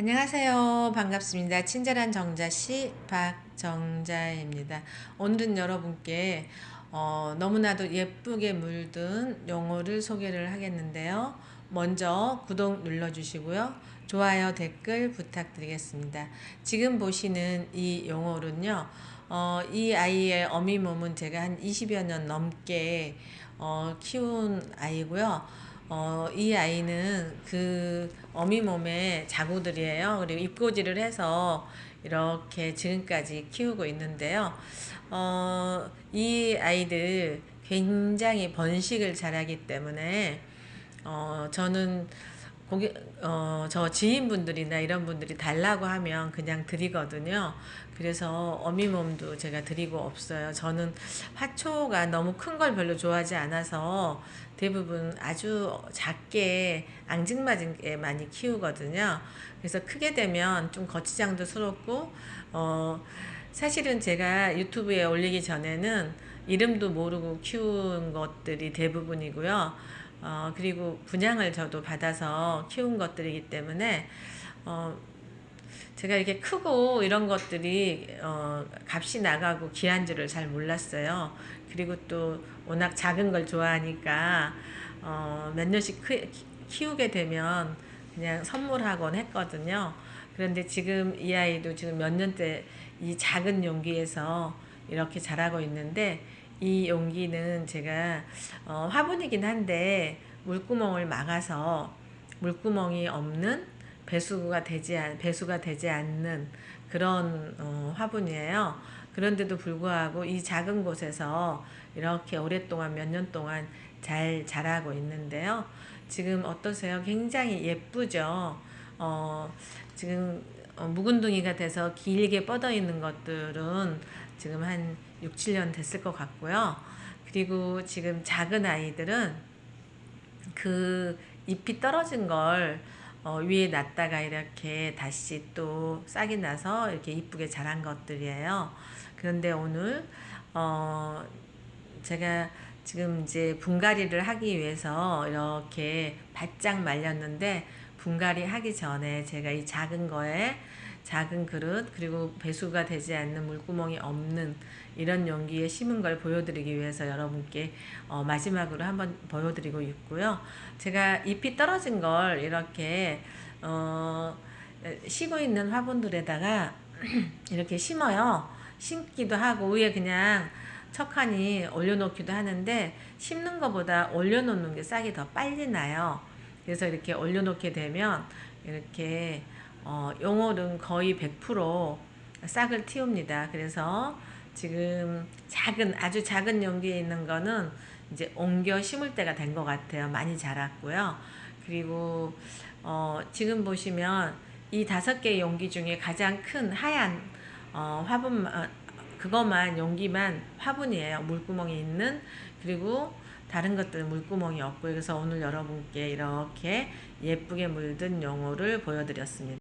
안녕하세요. 반갑습니다. 친절한 정자씨 박정자입니다. 오늘은 여러분께 어, 너무나도 예쁘게 물든 용어를 소개를 하겠는데요. 먼저 구독 눌러주시고요. 좋아요, 댓글 부탁드리겠습니다. 지금 보시는 이 용어는요. 어, 이 아이의 어미 몸은 제가 한 20여 년 넘게 어, 키운 아이고요. 어, 이 아이는 그 어미 몸의 자구들이에요. 그리고 입고지를 해서 이렇게 지금까지 키우고 있는데요. 어, 이 아이들 굉장히 번식을 잘하기 때문에 어, 저는 고객, 어, 저 지인분들이나 이런 분들이 달라고 하면 그냥 드리거든요. 그래서 어미 몸도 제가 드리고 없어요. 저는 화초가 너무 큰 걸 별로 좋아하지 않아서 대부분 아주 작게 앙증맞게 많이 키우거든요. 그래서 크게 되면 좀 거치장도 스럽고, 어, 사실은 제가 유튜브에 올리기 전에는 이름도 모르고 키운 것들이 대부분이고요. 어, 그리고 분양을 저도 받아서 키운 것들이기 때문에, 어, 제가 이렇게 크고 이런 것들이 어, 값이 나가고 귀한 줄을 잘 몰랐어요. 그리고 또 워낙 작은 걸 좋아하니까 어, 몇 년씩 크, 키우게 되면 그냥 선물하곤 했거든요. 그런데 지금 이 아이도 지금 몇 년째 이 작은 용기에서 이렇게 자라고 있는데 이 용기는 제가 어, 화분이긴 한데 물구멍을 막아서 물구멍이 없는 배수가 되지 않, 배수가 되지 않는 그런 어, 화분이에요. 그런데도 불구하고 이 작은 곳에서 이렇게 오랫동안 몇 년 동안 잘 자라고 있는데요. 지금 어떠세요? 굉장히 예쁘죠? 어, 지금 어, 묵은둥이가 돼서 길게 뻗어 있는 것들은 지금 한 6, 7년 됐을 것 같고요. 그리고 지금 작은 아이들은 그 잎이 떨어진 걸 어, 위에 놨다가 이렇게 다시 또 싹이 나서 이렇게 이쁘게 자란 것들이에요. 그런데 오늘 어, 제가 지금 이제 분갈이를 하기 위해서 이렇게 바짝 말렸는데 분갈이 하기 전에 제가 이 작은 거에 작은 그릇 그리고 배수가 되지 않는 물구멍이 없는 이런 용기에 심은 걸 보여드리기 위해서 여러분께 어, 마지막으로 한번 보여드리고 있고요. 제가 잎이 떨어진 걸 이렇게 어, 쉬고 있는 화분들에다가 이렇게 심어요. 심기도 하고 위에 그냥 척하니 올려놓기도 하는데 심는 것보다 올려놓는 게 싹이 더 빨리 나요. 그래서 이렇게 올려놓게 되면 이렇게 어, 용월은 거의 100% 싹을 틔웁니다. 그래서 지금 작은 아주 작은 용기에 있는 거는 이제 옮겨 심을 때가 된 것 같아요. 많이 자랐고요. 그리고 어, 지금 보시면 이 다섯 개의 용기 중에 가장 큰 하얀 어, 화분 어, 그것만 용기만 화분이에요. 물구멍이 있는 그리고 다른 것들은 물구멍이 없고 그래서 오늘 여러분께 이렇게 예쁘게 물든 용어를 보여드렸습니다.